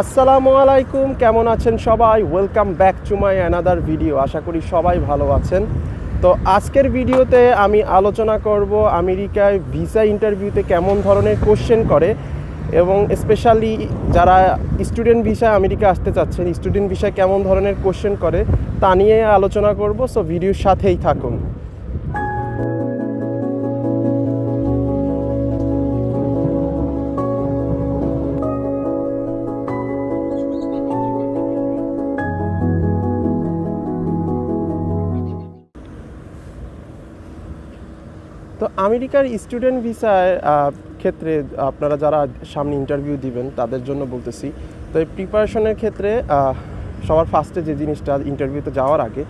আসসালামু আলাইকুম, কেমন আছেন সবাই? Welcome back to my another video আশা করি সবাই ভালো আছেন। তো আজকের ভিডিওতে আমি আলোচনা করব আমেরিকায় ভিসা ইন্টারভিউতে কেমন ধরনের কোশ্চেন করে এবং স্পেশালি যারা স্টুডেন্ট ভিসায় আমেরিকা আসতে চাচ্ছেন স্টুডেন্ট ভিসায় কেমন ধরনের কোশ্চেন করে তা নিয়ে আলোচনা করব। সো ভিডিওর সাথেই থাকুন। তো আমেরিকার স্টুডেন্ট ভিসায় ক্ষেত্রে আপনারা যারা সামনে ইন্টারভিউ দিবেন, তাদের জন্য বলতেছি। তো এই প্রিপারেশনের ক্ষেত্রে সবার ফার্স্টে যে জিনিসটা ইন্টারভিউতে যাওয়ার আগে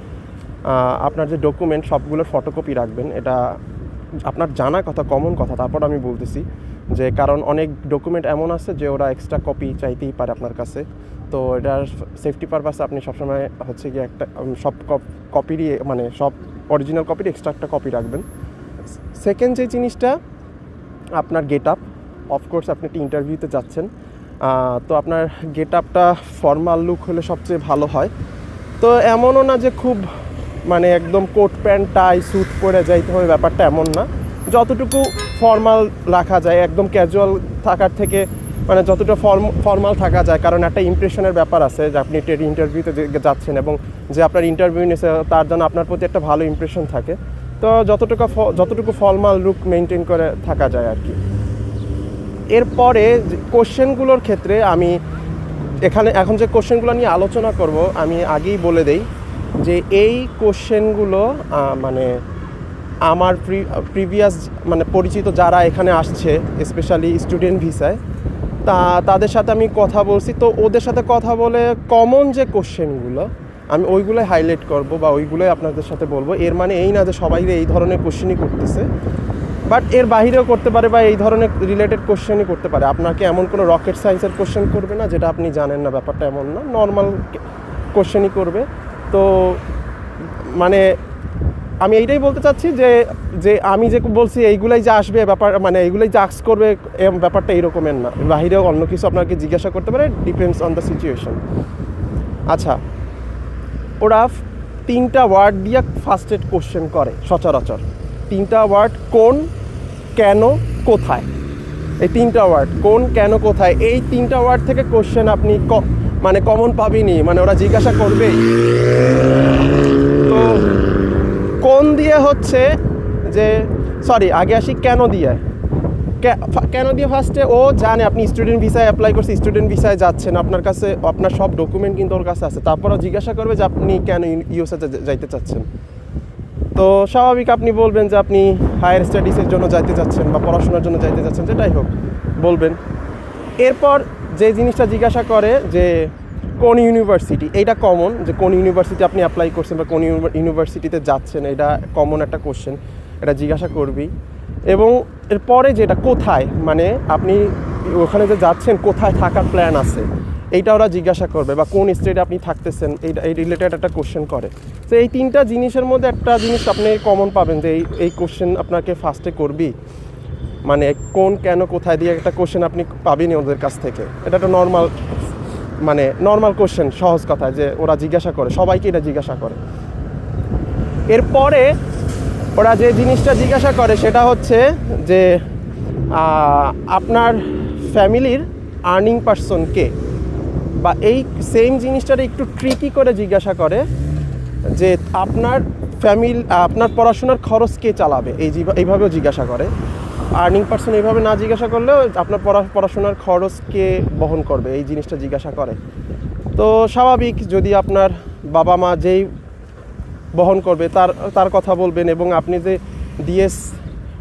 আপনার যে ডকুমেন্ট সবগুলোর ফটোকপি রাখবেন। এটা আপনার জানা কথা কমন কথা, তারপর আমি বলতেছি যে, কারণ অনেক ডকুমেন্ট এমন আছে যে, ওরা এক্সট্রা কপি চাইতেই পারে আপনার কাছে। তো এটার সেফটি পারপাসে আপনি সবসময় হচ্ছে গিয়ে একটা সব কপিরই মানে সব অরিজিনাল কপির এক্সট্রা একটা কপি রাখবেন। সেকেন্ড যে জিনিসটা, আপনার গেট আপ অফকোর্স আপনি একটা ইন্টারভিউতে যাচ্ছেন। তো আপনার গেট আপটা ফর্মাল লুক হলে সবচেয়ে ভালো হয়। তো এমনও না যে খুব মানে একদম কোট প্যান্ট টাই স্যুট পরে যাইতে হবে, ব্যাপারটা এমন না। যতটুকু ফর্মাল রাখা যায়, একদম ক্যাজুয়াল থাকার থেকে মানে যতটা ফর্ম ফর্মাল থাকা যায়, কারণ একটা ইমপ্রেশনের ব্যাপার আছে যে আপনি ইন্টারভিউতে যাচ্ছেন এবং যে আপনার ইন্টারভিউ নিয়েছে, তার জন্য আপনার প্রতি একটা ভালো ইমপ্রেশন থাকে। তো যতটুকু যতটুকু ফলমাল লুক মেনটেন করে থাকা যায় আর কি। এরপরে কোশ্চেনগুলোর ক্ষেত্রে আমি এখানে, এখন যে কোশ্চেনগুলো নিয়ে আলোচনা করব, আমি আগেই বলে দেই যে এই কোশ্চেনগুলো মানে আমার প্রিভিয়াস মানে পরিচিত যারা এখানে আসছে স্পেশালি স্টুডেন্ট ভিসায় তা, তাদের সাথে আমি কথা বলছি। তো ওদের সাথে কথা বলে কমন যে কোশ্চেনগুলো আমি ওইগুলোই হাইলাইট করব বা ওইগুলোই আপনাদের সাথে বলব। এর মানে এই না যে সবাই এই ধরনের কোশ্চেনই করতেছে। বাট এর বাইরেও করতে পারে বা এই ধরনের রিলেটেড কোশ্চেনই করতে পারে। আপনাকে এমন কোনো রকেট সায়েন্সের কোশ্চেন করবে না, যেটা আপনি জানেন না, ব্যাপারটা এমন না। নর্মাল কোশ্চেনই করবে। তো মানে আমি এইটাই বলতে চাচ্ছি যে যে আমি যে বলছি এইগুলাই যে আসবে ব্যাপার মানে এইগুলাই যে আক্স করবে ব্যাপারটা এইরকমের না। বাহিরেও অন্য কিছু আপনাকে জিজ্ঞাসা করতে পারে ডিপেন্ডস অন দ্য সিচুয়েশন আচ্ছা ওরা তিনটা ওয়ার্ড দিয়ে ফার্স্ট এড কোশ্চেন করে, সচরাচর। তিনটা ওয়ার্ড, কোন, কেন, কোথায়? এই তিনটা ওয়ার্ড, কোন, কেন, কোথায়? এই তিনটা ওয়ার্ড থেকে কোশ্চেন আপনি মানে কমন পাবেনি মানে ওরা জিজ্ঞাসা করবেই তো কোন দিয়ে হচ্ছে যে সরি আগে আসি কেন দিয়ে। কেন দিয়ে ফার্স্টে ও জানে আপনি স্টুডেন্ট ভিসায় অ্যাপ্লাই করছে স্টুডেন্ট ভিসায় যাচ্ছেন। আপনার কাছে, আপনার সব ডকুমেন্ট কিন্তু ওর কাছে আছে। তারপরও জিজ্ঞাসা করবে যে আপনি কেন ইউএসএ যাইতে চাচ্ছেন। তো স্বাভাবিক আপনি বলবেন যে আপনি হায়ার স্টাডিজের জন্য যাইতে চাচ্ছেন বা পড়াশোনার জন্য যাইতে চাচ্ছেন যেটাই হোক, বলবেন। এরপর যে জিনিসটা জিজ্ঞাসা করে যে কোন ইউনিভার্সিটি এইটা কমন যে কোন ইউনিভার্সিটি আপনি অ্যাপ্লাই করছেন বা কোন ইউনিভার্সিটিতে যাচ্ছেন এটা কমন একটা কোশ্চেন এটা জিজ্ঞাসা করবি। এবং এরপরে যেটা কোথায় মানে আপনি ওখানে যে যাচ্ছেন, কোথায় থাকার প্ল্যান আছে, এইটা ওরা জিজ্ঞাসা করবে বা কোন স্টেটে আপনি থাকতেছেন, এইটা, এই রিলেটেড একটা কোশ্চেন করে। তো এই তিনটা জিনিসের মধ্যে একটা জিনিস আপনি কমন পাবেন যে এই এই কোশ্চেন আপনাকে ফার্স্টে করবি। মানে কোন, কেন, কোথায় দিয়ে একটা কোশ্চেন আপনি পাবেনই ওদের কাছ থেকে। এটা একটা নর্মাল মানে নর্মাল কোশ্চেন সহজ কথা যে ওরা জিজ্ঞাসা করে, সবাইকে এটা জিজ্ঞাসা করে। এরপরে ওরা যে জিনিসটা জিজ্ঞাসা করে সেটা হচ্ছে যে আপনার ফ্যামিলির আর্নিং পার্সন কে? বা এই সেম জিনিসটা একটু ট্রিকি করে জিজ্ঞাসা করে যে, আপনার ফ্যামিলি, আপনার পড়াশোনার খরচ কে চালাবে? এই এইভাবেও জিজ্ঞাসা করে। আর্নিং পার্সন এইভাবে না জিজ্ঞাসা করলেও আপনার পড়া, পড়াশোনার খরচ কে বহন করবে? এই জিনিসটা জিজ্ঞাসা করে। তো স্বাভাবিক, যদি আপনার বাবা মা যেই বহন করবে, তার তার কথা বলবেন এবং আপনি যে ডিএস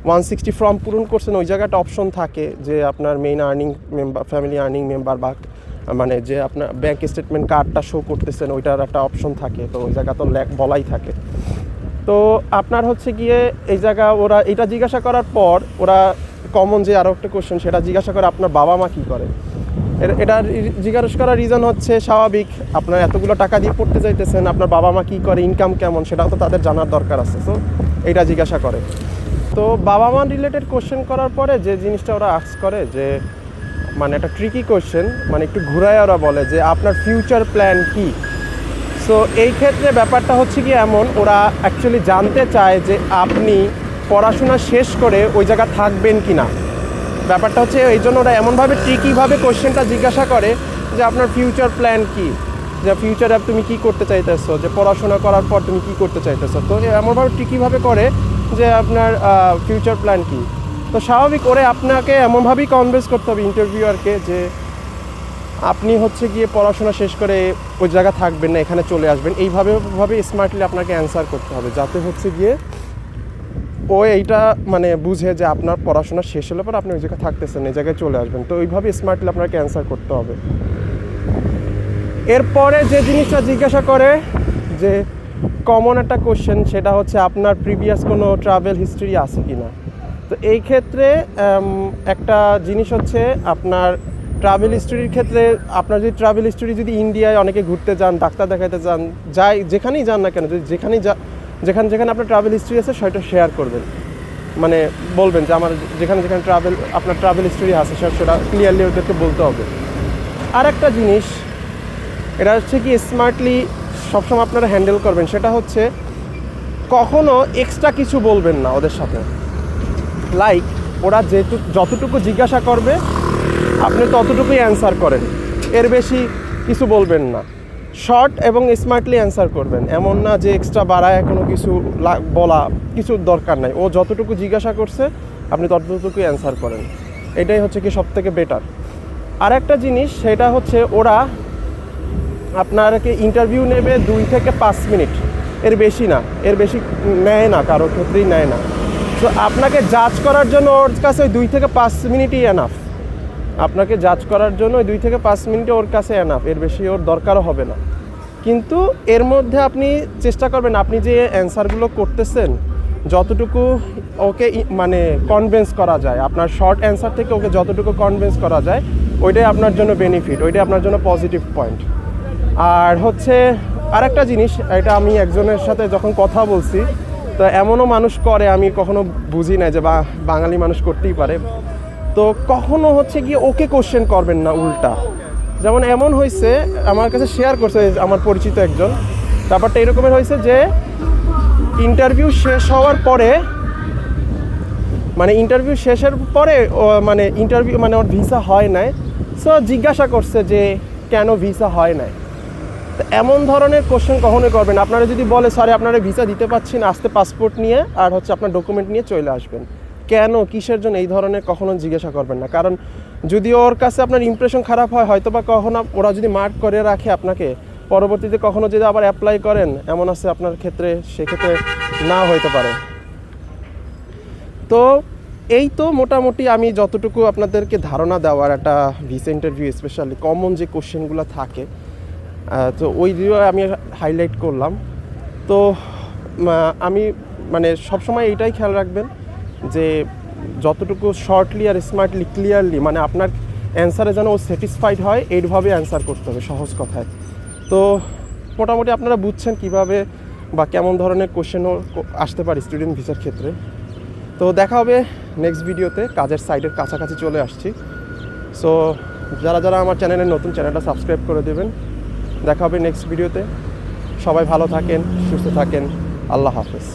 ওয়ান সিক্সটি ফর্ম পূরণ করছেন, ওই জায়গাটা অপশন থাকে যে আপনার main earning member family earning member বা মানে যে আপনার ব্যাংক স্টেটমেন্ট কার্ডটা শো করতেছেন, ওইটার একটা অপশন থাকে, তো ওই জায়গা তো ল্যাক বলাই থাকে। তো আপনার হচ্ছে গিয়ে এই জায়গা ওরা এটা জিজ্ঞাসা করার পর ওরা কমন যে আরও একটা কোশ্চেন সেটা জিজ্ঞাসা করে আপনার বাবা মা কী করে? এটা জিজ্ঞাসা করার রিজন হচ্ছে স্বাভাবিক। আপনার এতগুলো টাকা দিয়ে পড়তে যাইতেছেন, আপনার বাবা মা কী করে ইনকাম কেমন, সেটাও তো তাদের জানার দরকার আছে। তো এটা জিজ্ঞাসা করে। তো বাবা মা রিলেটেড কোশ্চেন করার পরে যে জিনিসটা ওরা আস্ক করে যে মানে একটা ট্রিকি কোশ্চেন মানে একটু ঘুরায় ওরা বলে যে, আপনার ফিউচার প্ল্যান কি? সো এই ক্ষেত্রে ব্যাপারটা হচ্ছে কি এমন, ওরা অ্যাকচুয়ালি জানতে চায় যে আপনি পড়াশোনা শেষ করে ওই জায়গা থাকবেন কি না ব্যাপারটা হচ্ছে এই জন্য ওরা এমনভাবে ট্রিকিভাবে কোশ্চেনটা জিজ্ঞাসা করে যে আপনার ফিউচার প্ল্যান কি? যে ফিউচারে তুমি কি করতে চাইতেছো? যে পড়াশোনা করার পর তুমি কি করতে চাইতেছো? তো এমনভাবে ট্রিকিভাবে করে যে আপনার ফিউচার প্ল্যান কি? তো স্বাভাবিক করে আপনাকে এমনভাবেই কনভেন্স করতে হবে ইন্টারভিউয়ারকে যে আপনি হচ্ছে গিয়ে পড়াশোনা শেষ করে ওই জায়গা থাকবেন না, এখানে চলে আসবেন। এইভাবে, ভাবে স্মার্টলি আপনাকে অ্যান্সার করতে হবে, যাতে হচ্ছে গিয়ে ও এইটা মানে বুঝে যে আপনার পড়াশোনা শেষ হলে পর আপনি ওই জায়গায় থাকতেছেন, এই জায়গায় চলে আসবেন। তো ওইভাবে স্মার্টলি আপনাকে অ্যান্সার করতে হবে। এরপরে যে জিনিসটা জিজ্ঞাসা করে যে কমন একটা কোশ্চেন সেটা হচ্ছে আপনার প্রিভিয়াস কোনো ট্রাভেল হিস্ট্রি আছে কি না তো এই ক্ষেত্রে একটা জিনিস হচ্ছে আপনার ট্রাভেল হিস্ট্রির ক্ষেত্রে, আপনার যদি ট্রাভেল হিস্ট্রি যদি ইন্ডিয়ায় অনেকে ঘুরতে যান, ডাক্তার দেখাতে যান, যাই, যেখানেই যান না কেন, যদি যেখানেই যা যেখানে যেখানে আপনার ট্রাভেল হিস্ট্রি আছে, সেটা শেয়ার করবেন। মানে বলবেন যে আমার যেখানে যেখানে ট্রাভেল আপনার ট্রাভেল হিস্ট্রি আছে সেটা ক্লিয়ারলি ওদেরকে বলতে হবে। আর একটা জিনিস, এটা হচ্ছে কি স্মার্টলি সবসময় আপনারা হ্যান্ডেল করবেন, সেটা হচ্ছে কখনো এক্সট্রা কিছু বলবেন না ওদের সাথে। লাইক ওরা যেহেতু যতটুকু জিজ্ঞাসা করবে, আপনি ততটুকুই অ্যান্সার করেন। এর বেশি কিছু বলবেন না। শর্ট এবং স্মার্টলি অ্যান্সার করবেন। এমন না যে এক্সট্রা বাড়ায় কোনো কিছু বলা কিছু দরকার নাই। ও যতটুকু জিজ্ঞাসা করছে, আপনি ততটুকুই অ্যান্সার করেন। এটাই হচ্ছে কি সব থেকে বেটার। আর একটা জিনিস, সেটা হচ্ছে ওরা আপনাকে ইন্টারভিউ নেবে দুই থেকে পাঁচ মিনিট। এর বেশি না। এর বেশি নেয় না, কারোর ক্ষেত্রেই নেয় না। তো আপনাকে জাজ করার জন্য ওর কাছে দুই থেকে পাঁচ মিনিটই এনাফ আপনাকে জাজ করার জন্য দুই থেকে পাঁচ মিনিটে ওর কাছে এনাফ এর বেশি ওর দরকারও হবে না। কিন্তু এর মধ্যে আপনি চেষ্টা করবেন, আপনি যে অ্যান্সারগুলো করতেছেন, যতটুকু ওকে মানে কনভেন্স করা যায়, আপনার শর্ট অ্যান্সার থেকে ওকে যতটুকু কনভেন্স করা যায়, ওইটাই আপনার জন্য বেনিফিট ওইটাই আপনার জন্য পজিটিভ পয়েন্ট আর হচ্ছে, আরেকটা জিনিস, এটা আমি একজনের সাথে যখন কথা বলছি, তো এমনও মানুষ করে, আমি কখনো বুঝি না যে বাঙালি মানুষ করতেই পারে। তো কখনো হচ্ছে গিয়ে ওকে কোশ্চেন করবেন না উল্টা। যেমন এমন হয়েছে, আমার কাছে শেয়ার করছে আমার পরিচিত একজন। ব্যাপারটা এরকমের হয়েছে যে ইন্টারভিউ শেষ হওয়ার পরে মানে ইন্টারভিউ শেষের পরে মানে ইন্টারভিউ মানে ওর ভিসা হয় নাই। সো জিজ্ঞাসা করছে যে, কেন ভিসা হয় নাই? তো এমন ধরনের কোশ্চেন কখনোই করবেন আপনারা যদি বলে সরি আপনারা ভিসা দিতে পারছি না, আসতে পাসপোর্ট নিয়ে, আর হচ্ছে আপনার ডকুমেন্ট নিয়ে চলে আসবেন। কেন কিসের জন্য এই ধরনের কখনো জিজ্ঞাসা করবেন না? কারণ যদি ওর কাছে আপনার ইমপ্রেশন খারাপ হয় হয়তো বা কখনো ওরা যদি মার্ক করে রাখে আপনাকে, পরবর্তীতে কখনো যদি আবার অ্যাপ্লাই করেন, এমন আছে আপনার ক্ষেত্রে, সেক্ষেত্রে না হইতে পারে। তো এই তো মোটামুটি আমি যতটুকু আপনাদেরকে ধারণা দেওয়ার একটা ভিসা ইন্টারভিউ স্পেশালি কমন যে কোশ্চেনগুলো থাকে তো ওই দিয়ে আমি হাইলাইট করলাম। তো আমি মানে সবসময় এইটাই খেয়াল রাখবেন। যে যতটুকু শর্টলি আর স্মার্টলি ক্লিয়ারলি মানে আপনার অ্যান্সারে যেন ও স্যাটিসফাইড হয়, এইভাবে অ্যান্সার করতে হবে, সহজ কথায়। তো মোটামুটি আপনারা বুঝছেন কীভাবে বা কেমন ধরনের কোশ্চেনও আসতে পারে স্টুডেন্ট ভিসার ক্ষেত্রে। তো দেখা হবে নেক্সট ভিডিওতে কাজের সাইডের কাছাকাছি চলে আসছি। সো যারা যারা আমার চ্যানেলে নতুন চ্যানেলটা সাবস্ক্রাইব করে দেবেন। দেখা হবে নেক্সট ভিডিওতে সবাই ভালো থাকেন, সুস্থ থাকেন। আল্লাহ হাফেজ।